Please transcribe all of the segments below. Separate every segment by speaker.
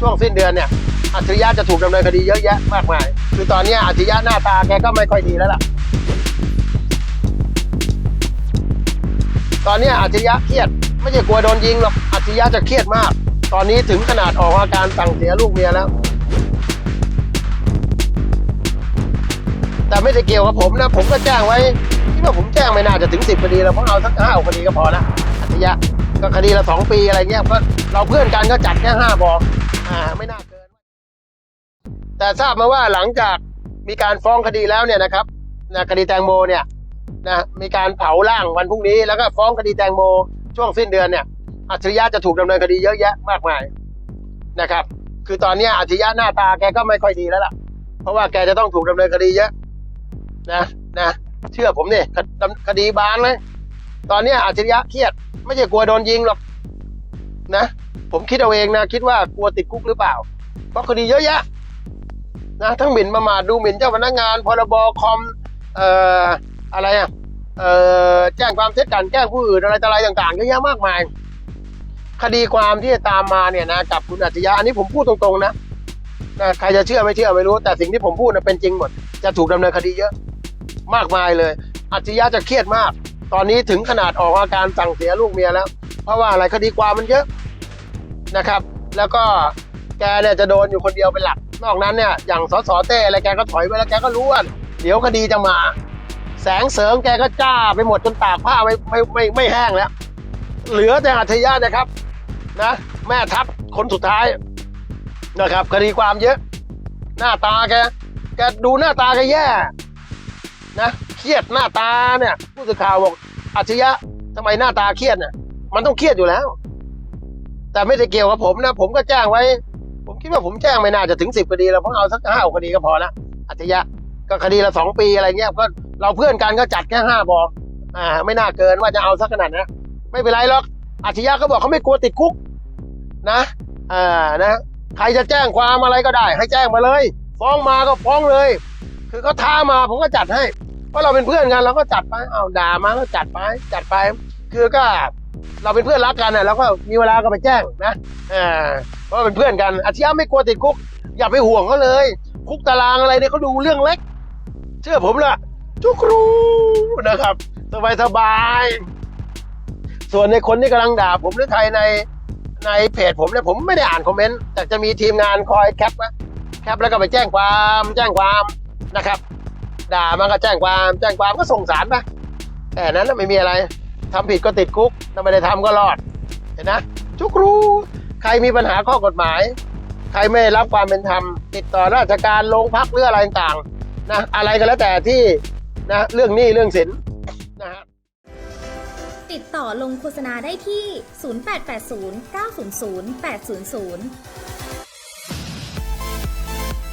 Speaker 1: ช่วงสิ้นเดือนเนี่ยอัจฉริยะจะถูกดำเนินคดีเยอะแยะมากมาย คือตอนนี้อัจฉริยะหน้าตาแกก็ไม่ค่อยดีแล้วล่ะ ตอนนี้อัจฉริยะเครียด ไม่ใช่กลัวโดนยิงหรอกอัจฉริยะจะเครียดมาก ตอนนี้ถึงขนาดออกอาการสั่งเสียลูกเมียแล้ว แต่ไม่ได้เกี่ยวกับผมนะ ผมก็แจ้งไว้คิดว่าผมแจ้งไม่น่าจะถึงสิบคดีแล้วผมเอาสักห้าคดีก็พอละอัจฉริยะก็คดีละสองปีอะไรเงี้ยก็เราเพื่อนกันก็จัดแค่ห้าบอก อ่าไม่น่าเกิน แต่ทราบมาว่าหลังจากมีการฟ้องคดีแล้วเนี่ยนะครับนะคดีแตงโมเนี่ยนะมีการเผาร่างวันพรุ่งนี้แล้วก็ฟ้องคดีแตงโมช่วงสิ้นเดือนเนี่ยอัจฉริยะจะถูกดำเนินคดีเยอะแยะมากมายนะครับ คือตอนนี้อัจฉริยะหน้าตาแกก็ไม่ค่อยดีแล้วล่ะ เพราะว่าแกจะต้องถูกดำเนินคดีเยอะนะนะเชื่อผมเนี่ยคดีบานเลย ตอนนี้อัจฉริยะเครียด ไม่ใช่กลัวโดนยิงหรอก นะ ผมคิดเอาเองนะ คิดว่ากลัวติดคุกหรือเปล่า เพราะคดีเยอะแยะนะทั้งหมิ่นประมาทดูหมิ่นเจ้าพนักงานพรบคอมเอ่ออะไรอะเอ่อแจ้งความเท็จกันแกล้งผู้อื่นอะไรต่ออะไรต่างๆเยอะแยะมากมาย คดีความที่จะตามมาเนี่ยนะกับคุณอัจฉริยะอันนี้ผมพูดตรงๆนะนะใครจะเชื่อไม่เชื่อไม่รู้ แต่สิ่งที่ผมพูดนะเป็นจริงหมด จะถูกดำเนินคดีเยอะ มากมายเลยอัจฉริยะจะเครียดมาก ตอนนี้ถึงขนาดออกอาการสั่งเสียลูกเมียแล้ว เพราะว่าอะไรคดีความมันเยอะ นะครับ แล้วก็แกเนี่ยจะโดนอยู่คนเดียวเป็นหลัก นอกนั้นเนี่ยอย่างสสเต้อะไรแกก็ถอยไปแล้วแกก็รู้ว่าเดี๋ยวคดีจะมา แสงเสริงแกก็จ้าไปหมดจนตากผ้าไม่ไม่ไม่ไม่แห้งแล้ว เหลือแต่อัธยานะครับนะแม่ทัพคนสุดท้ายนะครับคดีความเยอะ หน้าตาแกแกดูหน้าตาแกแย่นะเครียดหน้าตาเนี่ยผู้สื่อข่าวบอกอัจฉริยะทำไมหน้าตาเครียดเนี่ยมันต้องเครียดอยู่แล้ว แต่ไม่ได้เกี่ยวกับผมนะ ผมก็แจ้งไว้ ผมคิดว่าผมแจ้งไม่น่าจะถึงสิบคดีแล้วผมเอาสักห้าคดีก็พอละอัจฉริยะก็คดีละสองปีอะไรเงี้ยก็เราเพื่อนกันก็จัดแค่ห้าบอกอ่า ไม่น่าเกินว่าจะเอาสักขนาดนั้ไม่เป็นไรหรอกอัจฉริยะเขาบอกเขาไม่กลัวติดคุก นะอ่านะใครจะแจ้งความอะไรก็ได้ ให้แจ้งมาเลย ฟ้องมาก็ฟ้องเลย คือเขาท้ามาผมก็จัดให้ เพราะเราเป็นเพื่อนกันเราก็จัดไปเอาด่ามาก็จัดไป จัดไป คือก็ เราเป็นเพื่อนรักกันนะเราก็มีเวลาก็ไปแจ้งนะอ่าเพราะเป็นเพื่อนกันอาชีพไม่กลัวติดคุก อย่าไปห่วงเขาเลย คุกตารางอะไรเนี่ยเขาดูเรื่องเล็ก เชื่อผมละจุกรูนะครับ สบายสบายๆส่วนในคนที่กำลังด่าผมหรือใครในในเพจผมเนี่ยผมไม่ได้อ่านคอมเมนต์แต่จะมีทีมงานคอยแคปนะแคปแล้วก็ไปแจ้งความแจ้งความนะครับ ด่ามันก็แจ้งความแจ้งความก็ส่งสารไปแต่นั้นไม่มีอะไร ทำผิดก็ติดคุกถ้าไม่ได้ทำก็รอด เห็นนะทุกรู้ใครมีปัญหาข้อกฎหมาย ใครไม่รับความเป็นธรรม ติดต่อราชการโรงพักหรืออะไรต่างๆนะอะไรก็แล้วแต่ที่นะเรื่องหนี้เรื่องสินนะฮะ
Speaker 2: ติดต่อลงโฆษณาได้ที่ 0880 900 800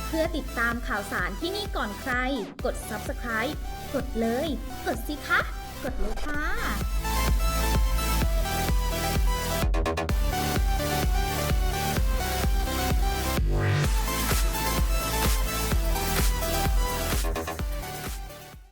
Speaker 2: เพื่อติดตามข่าวสารที่นี่ก่อนใคร กด subscribe กดเลย กดสิคะ กดเลยค่ะ